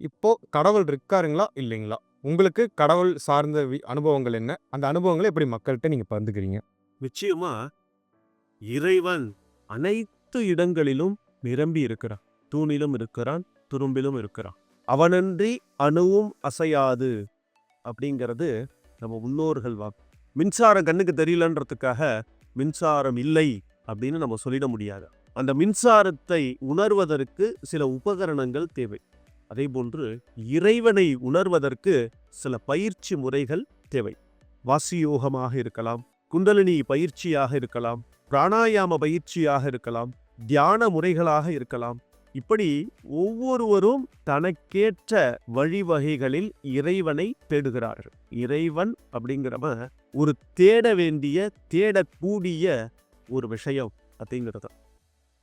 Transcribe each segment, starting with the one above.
இப்போ கடவுள் இருக்காருங்களா? இல்லைங்களா? உங்களுக்கு கடவுள் சார்ந்த வி அனுபவங்கள் என்ன? அந்த அனுபவங்களை எப்படி மக்கள்கிட்ட நீங்க பகிர்ந்துக்கிறீங்க? நிச்சயமா இறைவன் அனைத்து இடங்களிலும் நிரம்பி இருக்கிறான். தூணிலும் இருக்கிறான், துரும்பிலும் இருக்கிறான். அவனன்றி அணுவும் அசையாது அப்படிங்கிறது நம்ம முன்னோர்கள் வாக்கு. மின்சாரம் கண்ணுக்கு தெரியலன்றதுக்காக மின்சாரம் இல்லை அப்படின்னு நம்ம சொல்லிட முடியாது. அந்த மின்சாரத்தை உணர்வதற்கு சில உபகரணங்கள் தேவை. அதேபோன்று இறைவனை உணர்வதற்கு சில பயிற்சி முறைகள் தேவை. வாசியோகமாக இருக்கலாம், குண்டலினி பயிற்சியாக இருக்கலாம், பிராணாயாம பயிற்சியாக இருக்கலாம், தியான முறைகளாக இருக்கலாம். இப்படி ஒவ்வொருவரும் தனக்கேற்ற வழிவகைகளில் இறைவனை தேடுகிறார்கள். இறைவன் அப்படிங்கிறவன் ஒரு தேட வேண்டிய, தேடக்கூடிய ஒரு விஷயம் அப்படிங்கிறது.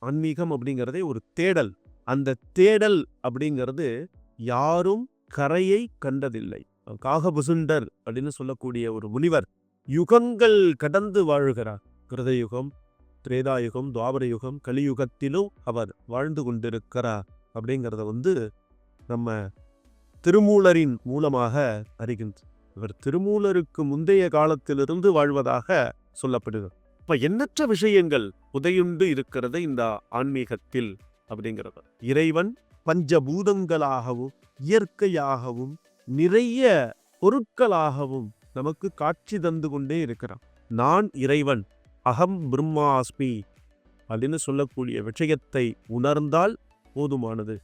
ஆன்மீகம் அப்படிங்கிறதே ஒரு தேடல். அந்த தேடல் அப்படிங்கிறது யாரும் கரையை கண்டதில்லை. காகபுசுண்டர் அப்படின்னு சொல்லக்கூடிய ஒரு முனிவர் யுகங்கள் கடந்து வாழுகிறார். கிருதயுகம், திரேதாயுகம், துவாபர யுகம், கலியுகத்திலும் அவர் வாழ்ந்து கொண்டிருக்கிறார் அப்படிங்கிறத வந்து நம்ம திருமூலரின் மூலமாக அறிகின்றோம். இவர் திருமூலருக்கு முந்தைய காலத்திலிருந்து வாழ்வதாக சொல்லப்படுகிறது. இப்ப எண்ணற்ற விஷயங்கள் உதையுண்டு இருக்கிறது இந்த ஆன்மீகத்தில் அப்படிங்கிறது. இறைவன் பஞ்சபூதங்களாகவும், இயற்கையாகவும், நிறைய பொருட்களாகவும் நமக்கு காட்சி தந்து கொண்டே இருக்கிறான். நான் இறைவன், அகம் பிரம்மாஸ்மி அப்படின்னு சொல்லக்கூடிய விஷயத்தை உணர்ந்தால் போதுமானது.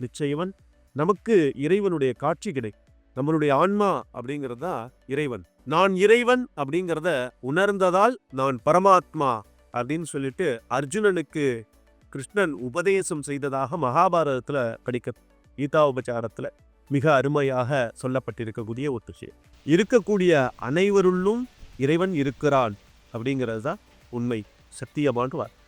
நிச்சயவன் நமக்கு இறைவனுடைய காட்சி கிடைக்கும். நம்மளுடைய ஆன்மா அப்படிங்கிறது தான் இறைவன். நான் இறைவன் அப்படிங்கிறத உணர்ந்ததால் நான் பரமாத்மா அப்படின்னு சொல்லிட்டு அர்ஜுனனுக்கு கிருஷ்ணன் உபதேசம் செய்ததாக மகாபாரதத்துல படிக்க கீதா உபச்சாரத்துல மிக அருமையாக சொல்லப்பட்டிருக்கக்கூடிய ஒரு விஷயம். இருக்கக்கூடிய அனைவருள்ளும் இறைவன் இருக்கிறான் அப்படிங்கிறது தான் உண்மை சத்தியமான வார்த்தை.